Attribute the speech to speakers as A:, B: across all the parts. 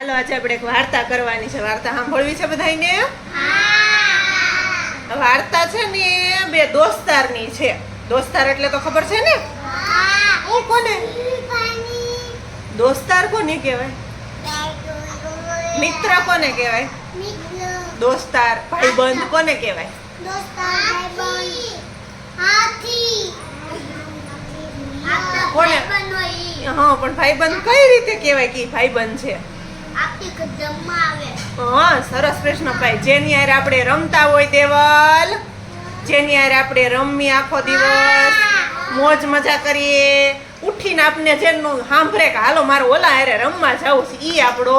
A: ચાલો આજે આપણે એક વાર્તા કરવાની છે. વાર્તા સાંભળવી છે બધાને વાર્તા છે ને બે દોસ્તારની છે. દોસ્તાર એટલે તો ખબર છે ને? કોને? દોસ્તાર કોને કહેવાય? મિત્ર કોને કહેવાય? દોસ્તાર ભાઈબંધ કોને કહેવાય? કોને? હા પણ ભાઈબંધ કઈ રીતે કહેવાય કે ભાઈબંધ છે? સરસ પ્રશ્ન ભાઈ જેની હારે આપણે રમતા હોય દેવલ જેની હારે આપણે રમી આખો દિવસ મોજ મજા કરીએ. ઉઠીને આપને જેનું સાંભળે કે હાલો મારો ઓલા હારે રમવા જવું છે. ઈ આપણો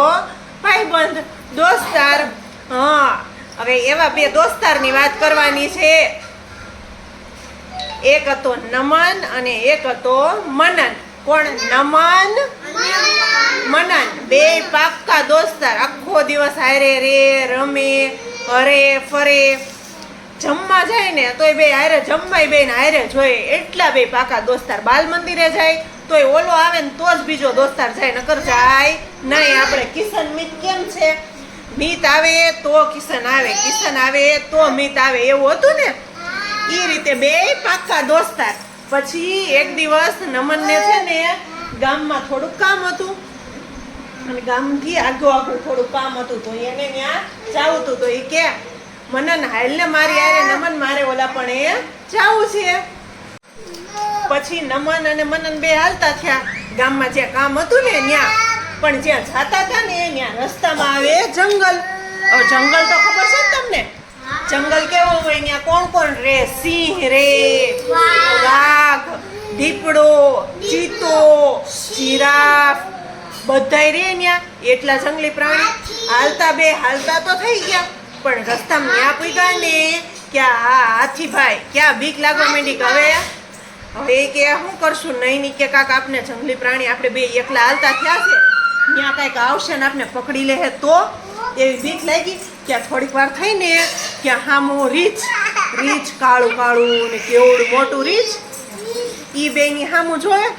A: ભાઈબંધ દોસ્તાર. હા હવે એવા બે દોસ્તારની વાત કરવાની છે. એક હતો નમન અને એક હતો મનન. કોણ? નમન. મનન બે પાક્કા દોસ્તાર આખો દિવસ હારે રે, રમે હરે ફરે. જમવા જાય ને તોય બે હારે જમવાય બે ને હારે જોઈએ એટલા બે પાકા દોસ્તાર. બાલ મંદિરે જાય, તોય ઓલો આવે ને તો જ બીજો દોસ્તાર જાય, નકર જાય નહીં. આપણે કિશન, મિત કેમ છે? મિત આવે તો કિશન આવે કિશન આવે તો મિત આવે. એવું હતું ને? એ રીતે બે પાક્કા દોસ્તાર. પછી એક દિવસ નમનને છે ને ગામમાં થોડુંક કામ હતું. અને ગામથી આગળ આગળ થોડું કામ હતું તો એને ત્યાં જાવું હતું. તો એ કે મનન હાલને મારી આરે નમન મારે ઓલા પણ એ જવું છે. પછી નમન અને મનન બે હાલતા થયા. ગામમાં જ્યાં કામ હતું ને ત્યાં પણ જ્યાં જાતા હતા ને ત્યાં રસ્તામાં આવે જંગલ. જંગલ તો ખબર છે ને તમને? જંગલ કેવો હોય ત્યાં કોણ કોણ રે? સિંહ રે વાઘ. દીપડો ચીતો જીરાફ બધાય રે ન્યા એટલા જંગલી પ્રાણી. હાલતા બે હાલતા તો થઈ ગયા પણ રસ્તામાં ન્યા પૂગ્યા ને ક્યાં આ હાથીભાઈ ક્યાં બીક લાગવા માંડી કે હવે હવે એ કે શું કરશું? નહીં નહીં કે કાક આપને જંગલી પ્રાણી આપણે બે એકલા હાલતા થયા છે. ત્યાં કાંઈક આવશે ને આપણે પકડી લે તો. એવી બીક લાગી. ત્યાં થોડીક વાર થઈને ત્યાં હામો રીચ રીચ કાળું કાળું ને કેવડું મોટું રીચ. ઈ બેની હામું જોયે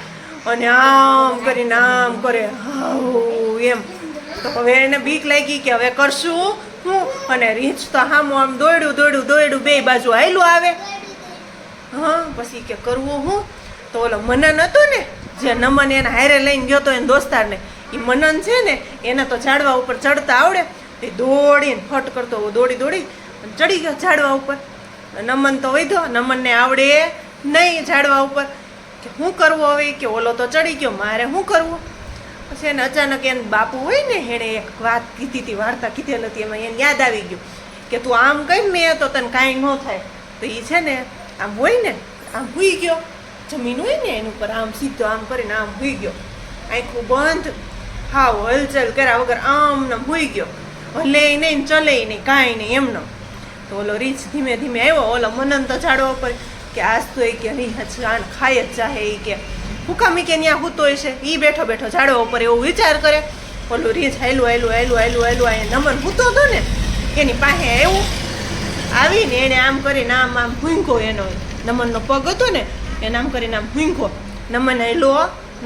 A: અને આમ કરીને આમ કરે. હાઉ, એમ. તો હવે એને બીક લાગી કે હવે કરશું? હું? અને રીંછ તો હામું આમ દોડ્યું દોડ્યું દોડ્યું બે બાજુ હાયલું આવે. હા, પછી કે કરવું હું? તો ઓલો મનન હતો ને, જે નમન એને હારે લઈને ગયો તો એને દોસ્તારને. એ મનન છે ને, એને તો ઝાડવા ઉપર ચડતા આવડે. એ દોડીને ફટ કરતો દોડી દોડી ચડી ગયો ઝાડવા ઉપર. નમન તો વધ્યો, નમનને આવડે નહીં ઝાડવા ઉપર. કે શું કરવું હવે? કે ઓલો તો ચડી ગયો, મારે શું કરવું? પછી એને અચાનક એને બાપુ હોય ને એણે એક વાત કીધી હતી, વાર્તા કીધેલ હતી, એમાં એને યાદ આવી ગયું કે તું આમ કઈ ને તો તને કાંઈ ન થાય. તો એ છે ને, આમ હોય ને, આમ ભૂઈ ગયો. જમીન હોય ને એની ઉપર, આમ સીધો આમ કરીને આમ ભૂઈ ગયો. આખું બંધ, હાવ હલચલ કર્યા વગર આમ ને ભૂઈ ગયો. હલે નહીં ચલે નહીં, કાંઈ નહીં એમનો તો ઓલો રીચ ધીમે ધીમે આવ્યો, ઓલો મનન તો ઝાડવા ઉપર કે આજ તો એ કે નહીં આન ખાય જ ચાહે એ કે. હુકામી કે ત્યાં હૂતો છે એ બેઠો બેઠો ઝાડવા ઉપર એવો વિચાર કરે. ઓલું રીછ હાયલું હાયલું હાયલું હાયલું હાયલું, આ નમન હૂતો હતો ને, એની પાસે એવું આવીને એણે આમ કરીને આમ આમ ભૂંકો એનો નમનનો પગ હતો ને, એને આમ કરીને આમ ભૂંકો નમન હેલો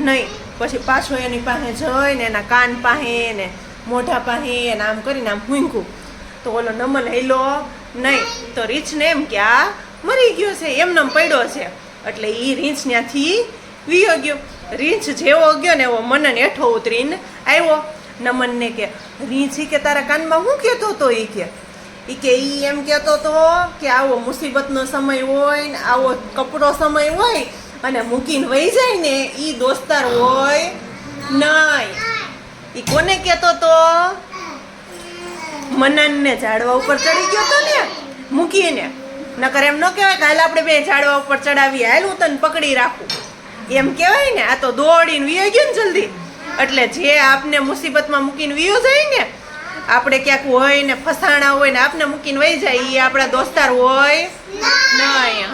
A: નહીં. પછી પાછો એની પાસે જઈને, એના કાન પાસે ને મોઢા પાસે એને આમ કરીને આમ ભૂંકું તો ઓલો નમન હેલો નહીં. તો રીછને એમ કે, આ મરી ગયો છે, એમનેમ પડ્યો છે. એટલે એ રીંછ ત્યાંથી વિયો ગયો. રીંછ જેવો ગયો ને એવો મનન હેઠો ઉતરીને આવ્યો. નમનને કે, રીંછ કે તારા કાનમાં હું કહેતો હતો એ કે? એ કે એ એમ કહેતો તો કે આવો મુસીબતનો સમય હોય ને આવો કપરો સમય હોય અને મૂકીને વહી જાય ને એ દોસ્તાર હોય નહીં એ કોને કહેતો તો? મનનને ઝાડવા ઉપર ચડી ગયો તો ને, મૂકીને. નકર એમ ન કહેવાય કે હાલ આપણે બે ઝાડવા ઉપર ચડાવી હાલ હું તને પકડી રાખું. એમ કહેવાય ને આ તો દોડીને વિયો ગયો ને જલ્દી. એટલે જે આપને મુસીબતમાં મૂકીને વિયો જાય ને આપણે ક્યાંક હોય ને ફસાણા હોય ને આપને મૂકીને વહી જાય એ આપણા દોસ્તાર હોય. નહીં